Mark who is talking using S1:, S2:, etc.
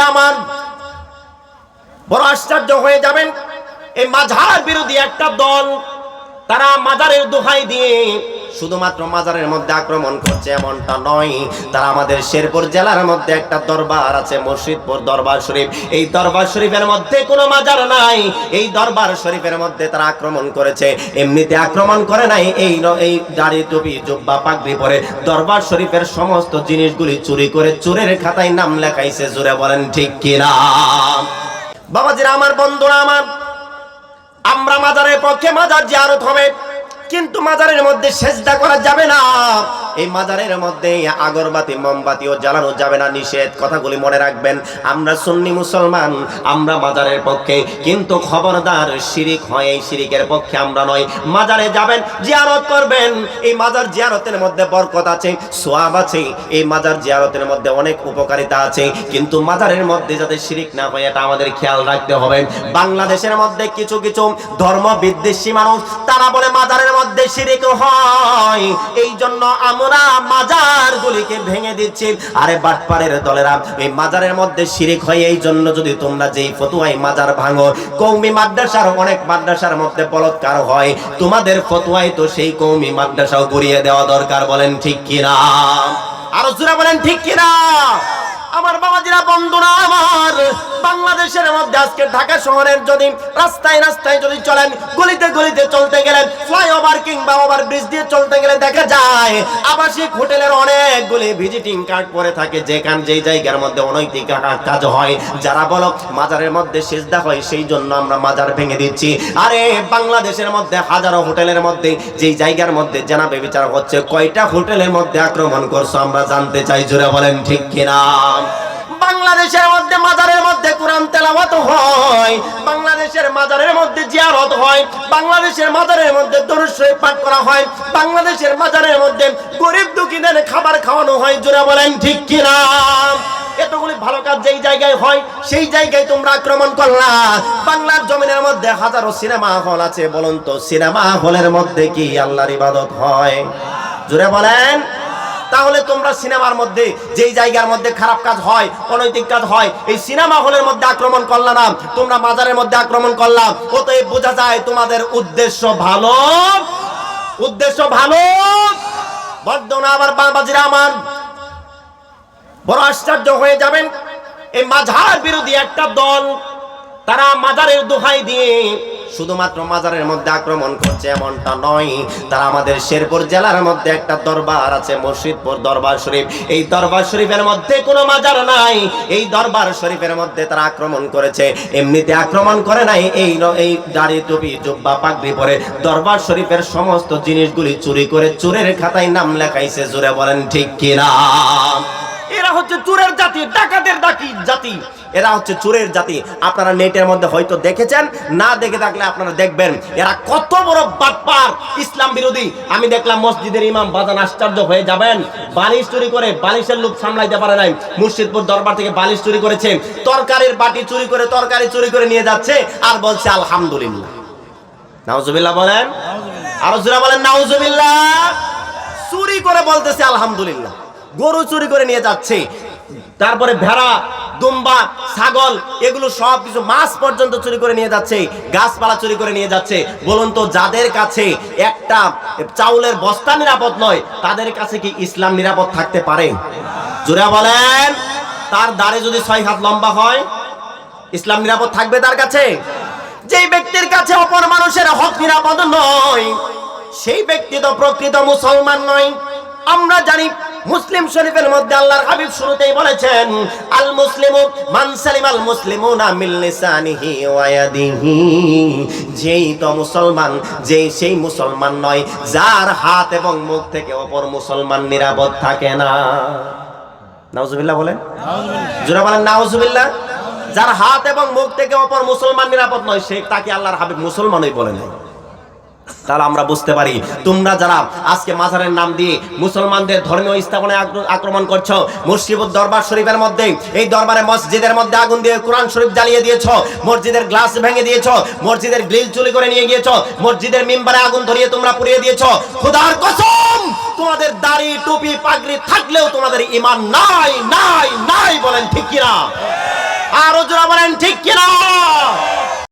S1: বাবাজিরা আমার। বড় আশ্চর্য হয়ে যাবেন, এই মাঝার বিরোধী একটা দল তারা মাজারের দোহাই দিয়ে শুধুমাত্র মাজারের মধ্যে আক্রমণ করছে এমনটা নয়। তারা আমাদের শেরপুর জেলার মধ্যে একটা দরবার আছে মসজিদপুর দরবার শরীফ। এই দরবার শরীফের মধ্যে কোনো মাজার নাই। এই দরবার শরীফের মধ্যে তারা আক্রমণ করেছে। এমনিতে আক্রমণ করে নাই, এই এই দাড়ি, টুপি, জুব্বা, পাগড়ি পরে দরবার শরীফের সমস্ত জিনিসগুলি চুরি করে চোরের খাতায় নাম লেখাইছে জুড়ে বলেন ঠিক কিনা? বাবাজিরা, আমার বন্ধুরা, আমার আমরা মাজারের পক্ষে মাজার জিয়ারত হবে। কিন্তু মাজারের মধ্যে সেজদা করা যাবে না। এই মাজারের মধ্যে আগরবাতি মোমবাতিও জ্বালানো যাবে না, নিষেধ। কথাগুলি মনে রাখবেন, আমরা সুন্নি মুসলমান, আমরা মাজারের পক্ষে, কিন্তু খবরদার শিরিক হয়, এই শিরিকের পক্ষে আমরা নয় মাজারে যাবেন, জিয়ারত করবেন, এই মাজার জিয়ারতের মধ্যে বরকত আছে, সোয়াব আছে, এই মাজার জিয়ারতের মধ্যে অনেক উপকারিতা আছে, কিন্তু মাজারের মধ্যে যাতে শিরিক না হয়, এটা আমাদের খেয়াল রাখতে হবে। বাংলাদেশের মধ্যে কিছু কিছু ধর্ম বিদ্বেষী মানুষ, তারা বলে মাজারের মধ্যে শিরিক হয় এই জন্য আমরা মাজার গুলিকে ভেঙে দিচ্ছি। আরে বাটপাড়ের দলেরা, এই মাজারের মধ্যে শিরিক হয় এই জন্য যদি তোমরা যেই ফতুয়াই মাজার ভাঙো, কৌমি মাদ্রাসার অনেক মাদ্রাসার মধ্যে বলৎকার হয়, তোমাদের ফতুয়াই তো সেই কৌমি মাদ্রাসাও গড়িয়ে দেওয়া দরকার, বলেন ঠিক কিনা? আরও জোরা বলেন, ঠিক কিনা? আমার বাবাজিরা বন্ধুরা আমার। বাংলাদেশের মধ্যে আজকে ঢাকা শহরের যদি রাস্তায় রাস্তায় যদি চলেন, গলিতে গলিতে চলতে গেলেন, ফ্লাইওভার কিংবা ওভার ব্রিজ দিয়ে চলতে গেলে দেখা যায়, আবাসিক হোটেলের অনেকগুলি ভিজিটিং কার্ড পরে থাকে, যেখান যেই জায়গার মধ্যে অনৈতিক কাজ হয়। যারা বলো, মাজারের মধ্যে সেজদা হয়, সেই জন্য আমরা মাজার ভেঙে দিচ্ছি। আরে, বাংলাদেশের মধ্যে হাজারো হোটেলের মধ্যে, যেই জায়গার মধ্যে জানা বেবিচার হচ্ছে, কয়টা হোটেলের মধ্যে আক্রমণ করছ আমরা জানতে চাই, জোরে বলেন ঠিক কিনা? বাংলাদেশের মধ্যে মাজারের মধ্যে কোরআন তেলাওয়াত হয়, বাংলাদেশের মাজারের মধ্যে জিয়ারত হয়, বাংলাদেশের মাজারের মধ্যে দরুদ শরীফ পাঠ করা হয়, বাংলাদেশের মাজারের মধ্যে গরিব দুঃখীদের খাবার খাওয়ানো হয়, জোরে বলেন ঠিক কিনা? এতগুলি ভালো কাজ যেই জায়গায় হয়, সেই জায়গায় তোমরা আক্রমণ করলা। বাংলার জমিনের মধ্যে হাজারো সিনেমা হল আছে, বলুন তো, সিনেমা হলের মধ্যে কি আল্লাহর ইবাদত হয়? জোরে বলেন তাহলে তোমরা সিনেমার মধ্যে, যেই জায়গার মধ্যে খারাপ কাজ হয়, অনৈতিক কাজ হয়, এই সিনেমা হলের মধ্যে আক্রমণ করলা না। তোমরা মাজারের মধ্যে আক্রমণ করলাম ওতেই বোঝা যায় তোমাদের উদ্দেশ্য ভালো? উদ্দেশ্য ভালো? বদ্ধ না আবার বাবাজিরা আমার? বড় আশ্চর্য হয়ে যাবেন। এই মাঝার বিরোধী একটা দল, তারা মাজারের দোহাই দিয়ে শুধুমাত্র মাজারের মধ্যে আক্রমণ করছে এমনটা নয়। তারা আমাদের শেরপুর জেলার মধ্যে একটা দরবার আছে মসজিদপুর দরবার শরীফ। এই দরবার শরীফের মধ্যে কোনো মাজার নাই। এই দরবার শরীফের মধ্যে তারা আক্রমণ করেছে। এমনিতে আক্রমণ করে নাই, এই এই দাড়ি, টুপি, জুব্বা, পাগড়ি পরে দরবার শরীফের সমস্ত জিনিসগুলি চুরি করে চোরের খাতায় নাম লেখাইছে, জোরে বলেন ঠিক কিনা? এরা হচ্ছে চোরের জাতি, ডাকাতের ডাকি জাতি। এরা হচ্ছে চোরের জাতি। আপনারা নেটের মধ্যে হয়তো দেখেছেন, না দেখে থাকলে আপনারা দেখবেন, এরা কত বড় বাটপার, ইসলাম বিরোধী। আমি দেখলাম মসজিদের ইমাম বাজান আশ্চর্য হয়ে যাবেন। বালিশ চুরি করে বালিশের লোক সামলাইতে পারে নাই। মুর্শিদপুর দরবার থেকে বালিশ চুরি করেছে। তরকারির বাটি চুরি করে, তরকারি চুরি করে নিয়ে যাচ্ছে আর বলছে, আলহামদুলিল্লাহ। নাউজুবিল্লাহ বলেন। আরও জোরা বলেন, নাউজুবিল্লাহ। চুরি করে বলতেছে, আলহামদুলিল্লাহ। গরু চুরি করে নিয়ে যাচ্ছে। তারপরে ভেড়া, দুম্বা, ছাগল, এগুলো সব কিছু মাছ পর্যন্ত চুরি করে নিয়ে যাচ্ছে, গাছপালা চুরি করে নিয়ে যাচ্ছে। বলুন তো, যাদের কাছে একটা চাউলের বস্তা নিরাপদ নয়, তাদের কাছে কি ইসলাম নিরাপদ থাকতে পারে? জোরা বলেন, তার দাড়ি যদি ছয় হাত লম্বা হয়, ইসলাম নিরাপদ থাকবে তার কাছে? যেই ব্যক্তির কাছে অপর মানুষের হক নিরাপদ নয়, সেই ব্যক্তি তো প্রকৃত মুসলমান নয়। আমরা জানি মুসলিম শরীফের মধ্যে আল্লাহর হাবিব শুরুতেই বলেছেন আল মুসলিমু মান সালিম আল মুসলিমুনা মিন লিসানিহি ওয়া ইয়াদিহি। যেই তো মুসলমান যেই সেই মুসলমান নয় যার হাত এবং মুখ থেকে অপর মুসলমান নিরাপদ থাকে না। নাউজুবিল্লাহ বলেন। জোরা বলেন নাউজুবিল্লাহ। যার হাত এবং মুখ থেকে অপর মুসলমান নিরাপদ নয় সে তাকে আল্লাহর হাবিব মুসলমানই বলে নাই। তাহলে আমরা বুঝতে পারি। তোমরা যারা আজকে মাজারের নাম দিয়ে মুসলমানদের ধর্মীয় স্থাপনায় আক্রমণ করছ মুর্শিবুদ দরবার শরীফের মধ্যে, এই দরবারে মসজিদের মধ্যে আগুন দিয়ে কোরআন শরীফ জ্বালিয়ে দিয়েছ, মসজিদের গ্লাস ভেঙে দিয়েছ, মসজিদের গ্রিল চুরি করে নিয়ে গিয়েছো, মসজিদের মিম্বারে আগুন ধরিয়ে তোমরা পুড়িয়ে দিয়েছ। খোদার কসম, তোমাদের দাড়ি, টুপি, পাগড়ি থাকলেও তোমাদের ইমান নাই নাই নাই বলেন ঠিক কিনা? আর ওজোরা বলেন ঠিক কিনা?